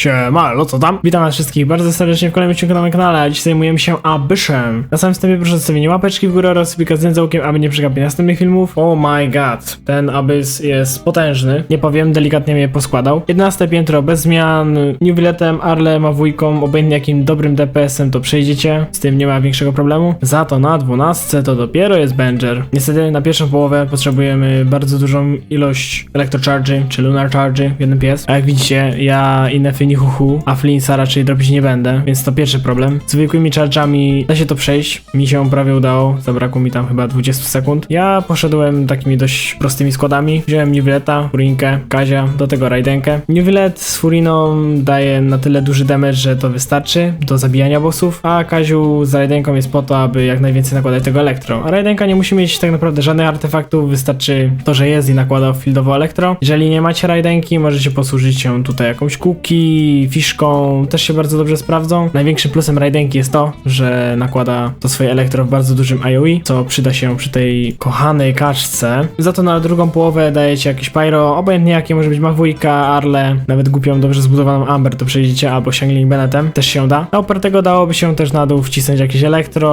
Siema, co tam? Witam was wszystkich bardzo serdecznie w kolejnym odcinku na moim kanale, a dziś zajmujemy się Abyszem. Na samym wstępie proszę o zostawienie łapeczki w górę oraz subika z dzwonkiem, aby nie przegapić następnych filmów. Oh my god, ten Abyss jest potężny. Nie powiem, delikatnie mnie poskładał. 11 piętro bez zmian, Newbiletem, Arlem, Awójką, obojętnie jakim dobrym DPS-em to przejdziecie. Z tym nie ma większego problemu. Za to na 12 to dopiero jest Banger. Niestety na pierwszą połowę potrzebujemy bardzo dużą ilość Electrochargy czy Lunar Chargy w jednym pies. A jak widzicie, ja i Nefy ni huhu, a Flinsa raczej drobić nie będę, więc to pierwszy problem. Zwykłymi charge'ami da się to przejść. Mi się prawie udało, zabrakło mi tam chyba 20 sekund. Ja poszedłem takimi dość prostymi składami. Wziąłem Niwileta, Furinkę, Kazia, do tego Raidenkę. Niwilet z Furiną daje na tyle duży damage, że to wystarczy do zabijania bossów, a Kaziu z Raidenką jest po to, aby jak najwięcej nakładać tego elektro. A Raidenka nie musi mieć tak naprawdę żadnych artefaktów, wystarczy to, że jest i nakłada fieldowo elektro. Jeżeli nie macie Raidenki, możecie posłużyć się tutaj jakąś kuki, fiszką, też się bardzo dobrze sprawdzą. Największym plusem Raidenki jest to, że nakłada to swoje elektro w bardzo dużym AoE, co przyda się przy tej kochanej kaczce. Za to na drugą połowę dajecie jakieś pyro, obojętnie jakie może być Mawujka, Arle, nawet głupią, dobrze zbudowaną Amber to przejdziecie, albo Shangling Benetem, też się da. A oprócz tego dałoby się też na dół wcisnąć jakieś elektro,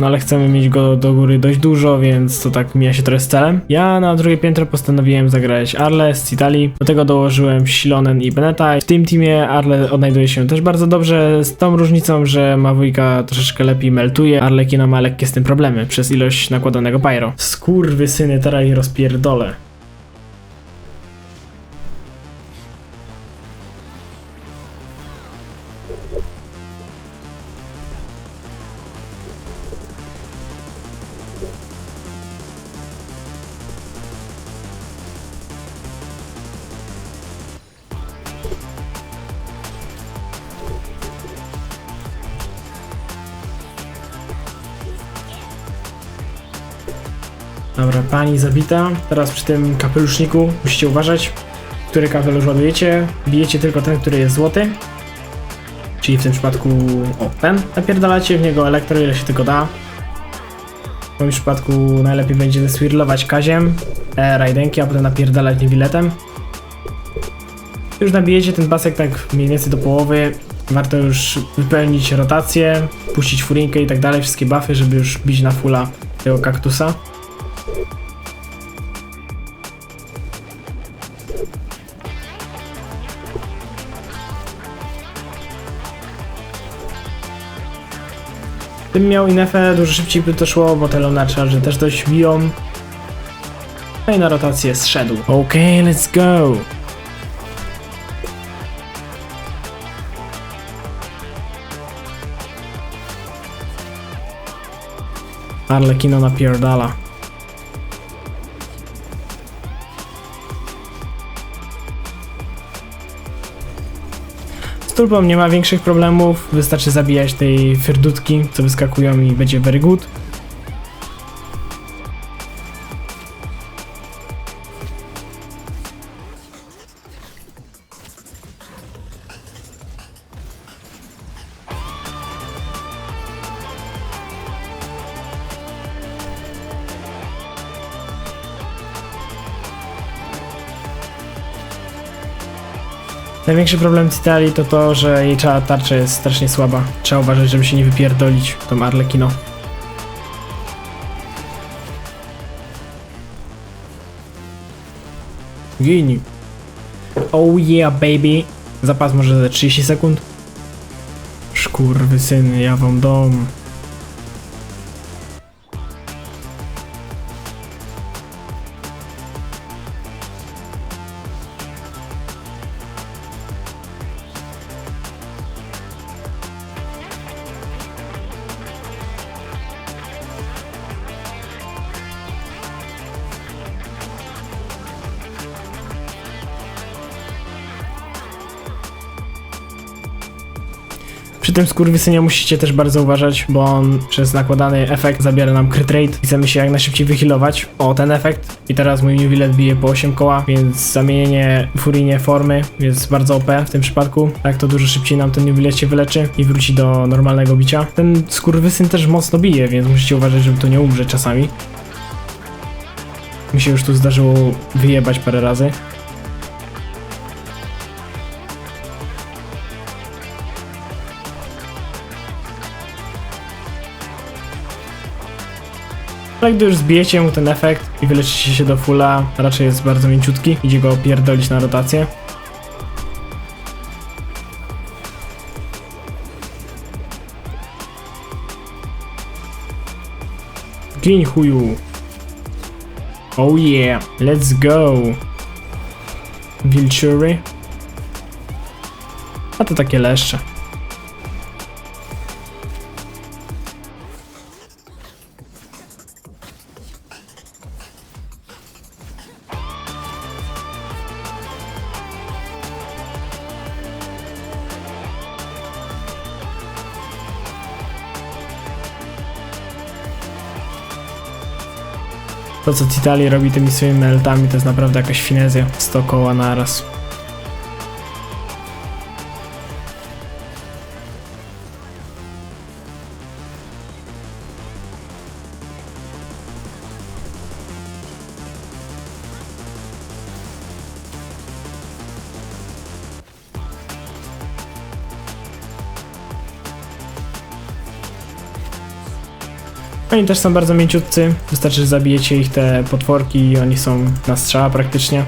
no ale chcemy mieć go do góry dość dużo, więc to tak mija się trochę z celem. Ja na drugie piętro postanowiłem zagrać Arle z Citali, do tego dołożyłem Silonen i Beneta. W tym teamie Arle odnajduje się też bardzo dobrze, z tą różnicą, że Mawujka troszeczkę lepiej meltuje, Arlekina ma lekkie z tym problemy przez ilość nakładanego pyro. Skurwy syny, teraz je rozpierdolę. Dobra, pani zabita. Teraz przy tym kapeluszniku musicie uważać, który kapelusz ładujecie. Bijecie tylko ten, który jest złoty. Czyli w tym przypadku o, ten. Napierdalacie w niego elektro, ile się tylko da. W moim przypadku najlepiej będzie zeswirlować kaziem, e, rajdenki, a potem napierdalać niewiletem. Już nabijecie ten pasek tak mniej więcej do połowy. Warto już wypełnić rotację, puścić furinkę i tak dalej, wszystkie buffy, żeby już bić na fulla tego kaktusa. Gdybym miał Inefę, dużo szybciej by to szło, bo te Lona Charge też dość biją. No i na rotację zszedł. Okej, let's go! Arlekino napierdala. Z tulpą nie ma większych problemów, wystarczy zabijać tej fyrdutki, co wyskakują i będzie very good. Największy problem Citali to to, że jej cała tarcza jest strasznie słaba. Trzeba uważać, żeby się nie wypierdolić tą Arlekino. Gini. Oh yeah, baby. Zapas może za 30 sekund. Szkurwy syny, ja wam dom. Przy tym skurwysynie musicie też bardzo uważać, bo on przez nakładany efekt zabiera nam crit rate. Chcemy się jak najszybciej wyhealować o ten efekt. I teraz mój Newvillet bije po 8 koła, więc zamienienie Furinie formy jest bardzo OP w tym przypadku. Tak to dużo szybciej nam ten Newvillet się wyleczy i wróci do normalnego bicia. Ten skurwysyn też mocno bije, więc musicie uważać, żeby to nie umrzeć czasami. Mi się już tu zdarzyło wyjebać parę razy. Ale gdy już zbijecie mu ten efekt i wyleczycie się do fulla, raczej jest bardzo mięciutki. Idzie go pierdolić na rotację. Gin chuju. Oh yeah, let's go. Wilczury. A to takie leszcze. To co Titali robi tymi swoimi meltami to jest naprawdę jakaś finezja. 100 koła naraz. Oni też są bardzo mięciutcy. Wystarczy, że zabijecie ich te potworki i oni są na strzała praktycznie.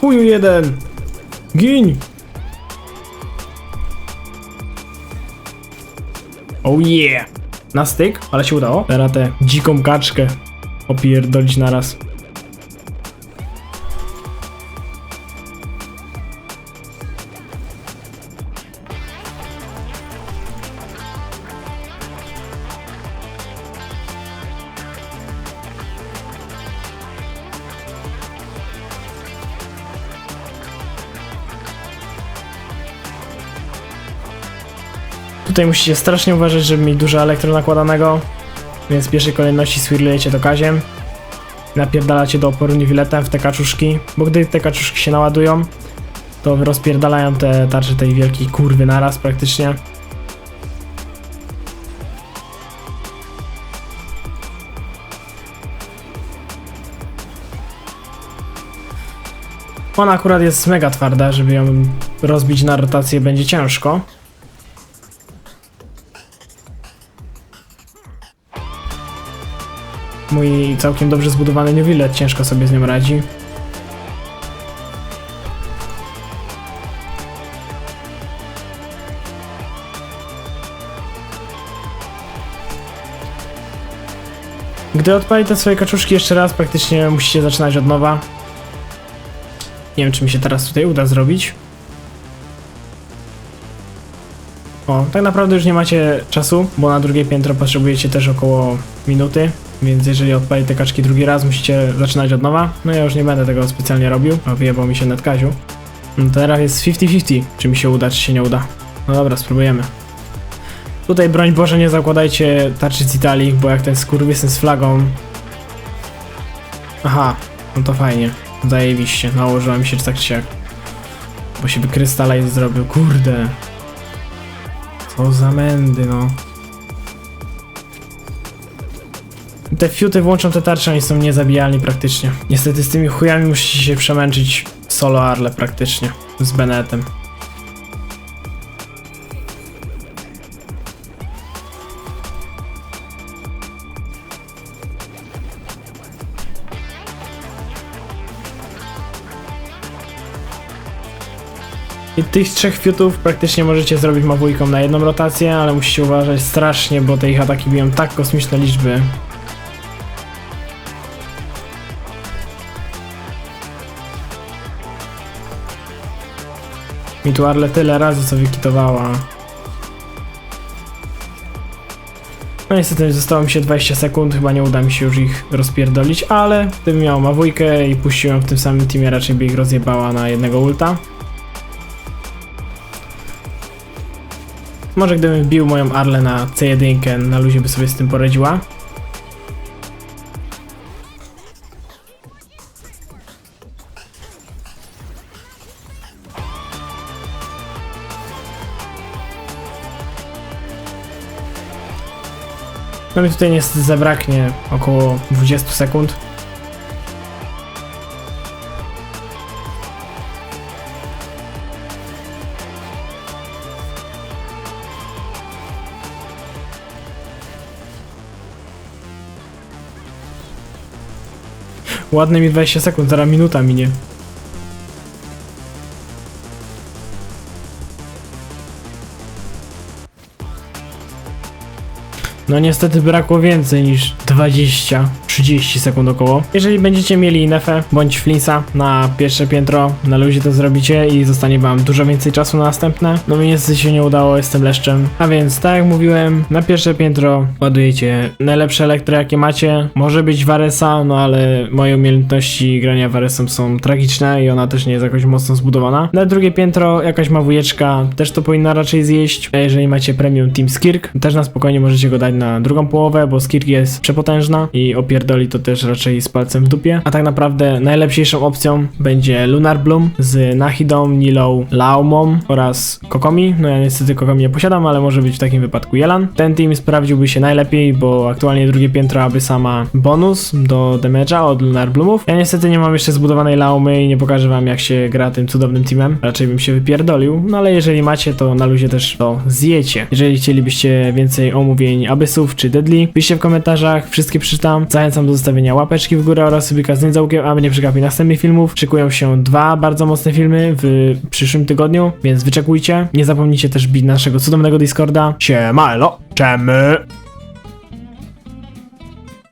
Chuju jeden! Gin! Oh yeah! Na styk, ale się udało. Teraz tę dziką kaczkę opierdolić naraz. Tutaj musicie strasznie uważać, żeby mieć dużo elektro nakładanego. Więc w pierwszej kolejności swirlujecie to kaziem. Napierdalacie do oporu niwiletem w te kaczuszki, bo gdy te kaczuszki się naładują, to rozpierdalają te tarcze tej wielkiej kurwy naraz praktycznie. Ona akurat jest mega twarda, żeby ją rozbić na rotację będzie ciężko. Mój całkiem dobrze zbudowany New Willet ciężko sobie z nią radzi. Gdy odpali te swoje kaczuszki jeszcze raz, praktycznie musicie zaczynać od nowa. Nie wiem, czy mi się teraz tutaj uda zrobić. O, tak naprawdę już nie macie czasu, bo na drugie piętro potrzebujecie też około minuty. Więc jeżeli odpali te kaczki drugi raz, musicie zaczynać od nowa. No ja już nie będę tego specjalnie robił, a wyjebał mi się netkaziu. No teraz jest 50-50, czy mi się uda, czy się nie uda. No dobra, spróbujemy. Tutaj broń Boże nie zakładajcie tarczy z Italii, bo jak ten skurwysyn z flagą... Aha, no to fajnie. Zajebiście, nałożyła mi się czy tak czy siak. Bo się by krystaliz zrobił, kurde. Co za mędy, no. Te fiuty włączą te tarcze, oni są niezabijalni praktycznie. Niestety z tymi chujami musicie się przemęczyć solo Arle praktycznie. Z Benetem. I tych trzech fiutów praktycznie możecie zrobić mawujką na jedną rotację, ale musicie uważać strasznie, bo te ich ataki biją tak kosmiczne liczby, Mi tu Arle tyle razy co wykitowała. No niestety zostało mi się 20 sekund, chyba nie uda mi się już ich rozpierdolić, ale gdybym miał mawujkę i puściłem w tym samym teamie, raczej by ich rozjebała na jednego ulta. Może gdybym wbił moją Arlę na C1, na luzie by sobie z tym poradziła. No mi tutaj niestety zabraknie około 20 sekund. Ładne mi 20 sekund, zaraz minuta minie. No niestety brakło więcej niż 20, 30 sekund około. Jeżeli będziecie mieli Nefę bądź Flinsa na pierwsze piętro, na luzie to zrobicie i zostanie wam dużo więcej czasu na następne. No mi niestety się nie udało, jestem leszczem. A więc tak jak mówiłem, na pierwsze piętro ładujecie najlepsze elektry jakie macie. Może być Varesa, no ale moje umiejętności grania Varesem są tragiczne i ona też nie jest jakoś mocno zbudowana. Na drugie piętro jakaś ma wujeczka, też to powinna raczej zjeść. A jeżeli macie premium Team Skirk, też na spokojnie możecie go dać na drugą połowę, bo Skirk jest przepotężna i opierdoli to też raczej z palcem w dupie. A tak naprawdę najlepszą opcją będzie Lunar Bloom z Nahidą, Nilą, Laumą oraz Kokomi. No ja niestety Kokomi nie posiadam, ale może być w takim wypadku Jelan. Ten team sprawdziłby się najlepiej, bo aktualnie drugie piętro aby sama bonus do damage'a od Lunar Bloomów. Ja niestety nie mam jeszcze zbudowanej Laumy i nie pokażę wam jak się gra tym cudownym teamem. Raczej bym się wypierdolił, no ale jeżeli macie to na luzie też to zjecie. Jeżeli chcielibyście więcej omówień Abyssów czy Deadly, piszcie w komentarzach, wszystkie przeczytam. Zachęcam do zostawienia łapeczki w górę oraz subika z niedzałkiem, aby nie przegapić następnych filmów. Szykują się dwa bardzo mocne filmy w przyszłym tygodniu, więc wyczekujcie. Nie zapomnijcie też bić naszego cudownego Discorda. Siema, elo, czemy!